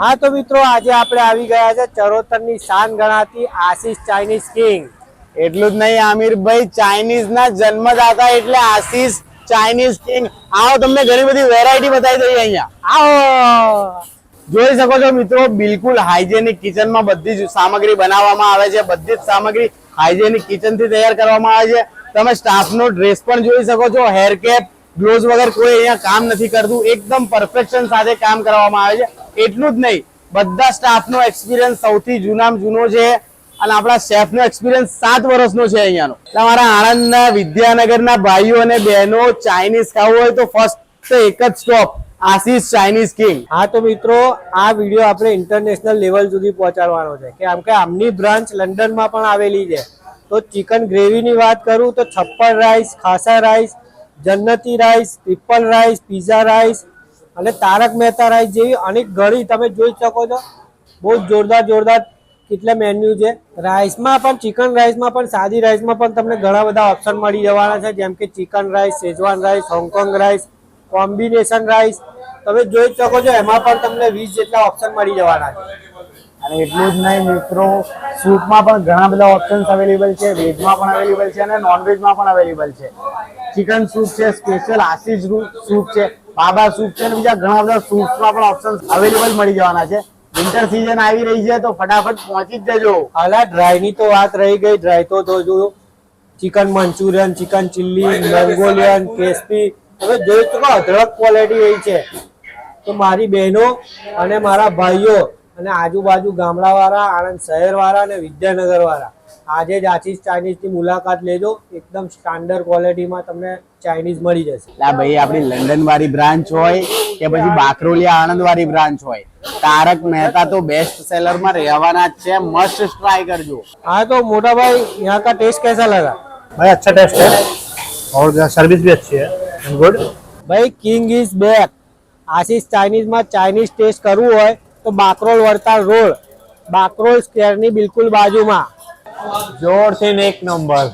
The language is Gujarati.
હા તો મિત્રો આજે આપણે આવી ગયા છે ચરોતરની શાન ગણાતી આશીષ ચાઇનીઝ કિંગ. એટલું જ નહીં આમિરભાઈ ચાઇનીઝ ના જન્મદાતા એટલે આશીષ ચાઇનીઝ કિંગ. આવો તમને ઘણી બધી વેરાયટી બતાવી દઈએ અહીંયા. આવો! જોઈ શકો છો મિત્રો બિલકુલ હાઇજેનિક કિચનમાં બધી જ સામગ્રી બનાવવામાં આવે છે. બધી જ સામગ્રી હાઇજેનિક કિચનથી તૈયાર કરવામાં આવે છે. તમે સ્ટાફનો ડ્રેસ પણ જોઈ શકો છો હેર કેપ ગ્લોવ્સ વગર કોઈ અહીંયા કામ નથી કરતું. એકદમ પરફેક્શન સાથે કામ કરવામાં આવે છે. એટલું જ નહીં, બધા સ્ટાફનો એક્સપિરિયન્સ સૌથી જૂનામાં જૂનો છે અને આપણા શેફનો એક્સપિરિયન્સ સાત વર્ષનો છે અહીંયાનો. એટલે મારા આણંદના વિદ્યાનગરના ભાઈઓ અને બહેનો ચાઇનીઝ ખાવું હોય તો ફર્સ્ટ એક જ સ્ટોપ આશીષ ચાઇનીઝ કિંગ હા, તો મિત્રો, આ વીડિયો આપણે ઇન્ટરનેશનલ લેવલ સુધી પહોંચાડવાનો છે. કે આમ કે આમની બ્રાન્ચ લંડનમાં પણ આવેલી છે. તો ચિકન ગ્રેવીની વાત કરું તો છપ્પન રાઈસ ખાસા rice જન્નતી rice, people rice, pizza rice અને તારક મહેતા રાઈસ જેવી અનેક ઘણી તમે જોઈ શકો છો. બહુ જોરદાર જોરદાર કેટલા મેન્યુ છે. રાઈસમાં પણ, ચિકન રાઈસમાં પણ, સાદી રાઈસમાં પણ તમને ઘણા બધા ઓપ્શન મળી જવાના છે. જેમ કે chicken rice Schezwan rice, Hong Kong rice, combination rice. તમે જોઈ શકો છો, એમાં પણ તમને વીસ જેટલા ઓપ્શન મળી જવાના છે. અને એટલું જ નહીં મિત્રો સૂપમાં પણ ઘણા બધા ઓપ્શન્સ અવેલેબલ છે વેજમાં પણ અવેલેબલ છે અને નોનવેજમાં પણ અવેલેબલ છે. ચિકન સૂપ છે સ્પેશિયલ આશીષ સૂપ છે બાબા સૂપ છે અને બીજા ઘણા બધા સૂપ્સમાં પણ ઓપ્શન્સ અવેલેબલ મળી જવાના છે. વિન્ટર સિઝન આવી રહી છે તો ફટાફટ પહોંચી જ જજો. હાલા ડ્રાયની તો વાત રહી ગઈ ડ્રાય તો તો જો chicken Manchurian chicken chilli Mongolian crispy. હવે જોઈ શકો અઢળક ક્વોલિટી રહી છે. તો મારી બહેનો અને મારા ભાઈઓ અને આજુબાજુ ગામડાવાળા આણંદ શહેરવાળા અને વિદ્યાનગરવાળા આજે જ આશીષ ચાઇનીઝની મુલાકાત લેજો એકદમ સ્ટાન્ડર્ડ ક્વોલિટીમાં તમને ચાઇનીઝ મળી જશે એટલે આ ભાઈ આપણી લંડન વાળી બ્રાન્ચ હોય કે પછી બાકરોલિયા આણંદ વાળી બ્રાન્ચ હોય તારક મહેતા તો બેસ્ટ સેલર માં રહેવાના જ છે મસ્ટ ટ્રાય કરજો हाँ तो मोटा भाई यहाँ का टेस्ट कैसा लगा भाई अच्छा टेस्ट है और सर्विस भी अच्छी है गुड ભાઈ કિંગ ઇઝ બેક આશીષ ચાઇનીઝમાં ચાઇનીઝ ટેસ્ટ કરવું હોય તો બાકરોલ વડતાલ રોડ બાકરોલ સ્ક્વેરની બિલકુલ બાજુમાં. જોરથી ને એક નંબર.